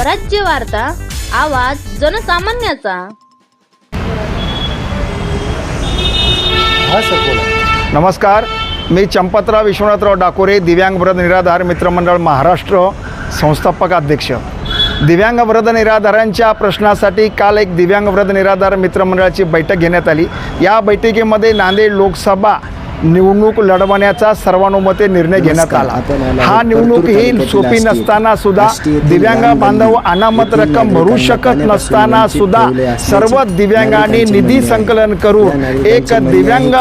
स्वराज्य वार्ता आवाज जनसामान्याचा. नमस्कार. मी चंपतराव विश्वनाथराव डाकोरे दिव्यांग व्रत निराधार मित्रमंडळ महाराष्ट्र संस्थापक अध्यक्ष. दिव्यांग व्रत निराधारांच्या प्रश्नासाठी काल एक दिव्यांग व्रत निराधार मित्रमंडळाची बैठक घेण्यात आली. या बैठकीमध्ये नांदेड लोकसभा निवडणूक लढवण्याचा सर्वानुमते निर्णय घेण्यात आला. हा निवडणूक ही सोपी नसताना सुद्धा दिव्यांग बांधव अनामत रक्कम भरू शकत नसताना सुद्धा सर्व दिव्यांगांनी निधी संकलन करून एक दिव्यांग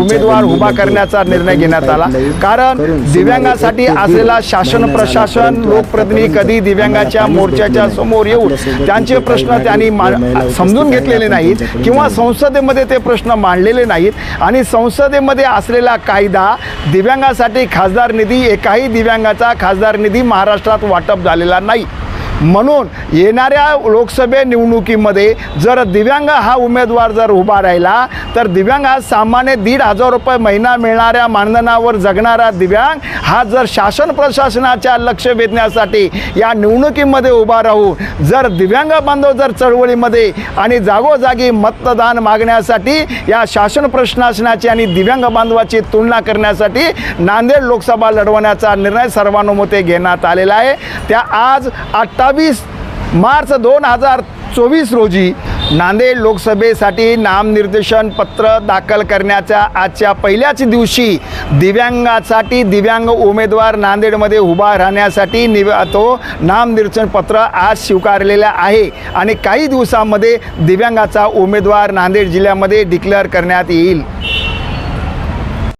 उमेदवार उभा करण्याचा निर्णय घेण्यात आला. कारण दिव्यांगासाठी असलेला शासन प्रशासन लोकप्रतिनिधी कधी दिव्यांगाच्या मोर्चाच्या समोर येऊन त्यांचे प्रश्न त्यांनी समजून घेतलेले नाहीत किंवा संसदेमध्ये ते प्रश्न मांडलेले नाहीत आणि संसदेमध्ये असलेला कायदा दिव्यांगासाठी खासदार निधी एकाही दिव्यांगाचा खासदार निधी महाराष्ट्रात वाटप झालेला नाही. म्हणून येणाऱ्या लोकसभे निवडणुकीमध्ये जर दिव्यांग हा उमेदवार जर उभा राहिला तर दिव्यांग हा सामान्य दीड हजार रुपये महिना मिळणाऱ्या मानधनावर जगणारा दिव्यांग हा जर शासन प्रशासनाच्या लक्ष वेधण्यासाठी या निवडणुकीमध्ये उभा राहून जर दिव्यांग बांधव जर चळवळीमध्ये आणि जागोजागी मतदान मागण्यासाठी या शासन प्रशासनाची आणि दिव्यांग बांधवाची तुलना करण्यासाठी नांदेड लोकसभा लढवण्याचा निर्णय सर्वानुमते घेण्यात आलेला आहे. त्या आज सत्तावीस मार्च दोन हजार चोवीस रोजी नांदेड लोकसभेसाठी नामनिर्देशन पत्र दाखल करण्याच्या आजच्या पहिल्याच दिवशी दिव्यांगासाठी दिव्यांग उमेदवार नांदेडमध्ये उभा राहण्यासाठी निव तो नामनिर्देशन पत्र आज स्वीकारलेलं आहे. आणि काही दिवसांमध्ये दिव्यांगाचा उमेदवार नांदेड जिल्ह्यामध्ये डिक्लेअर करण्यात येईल.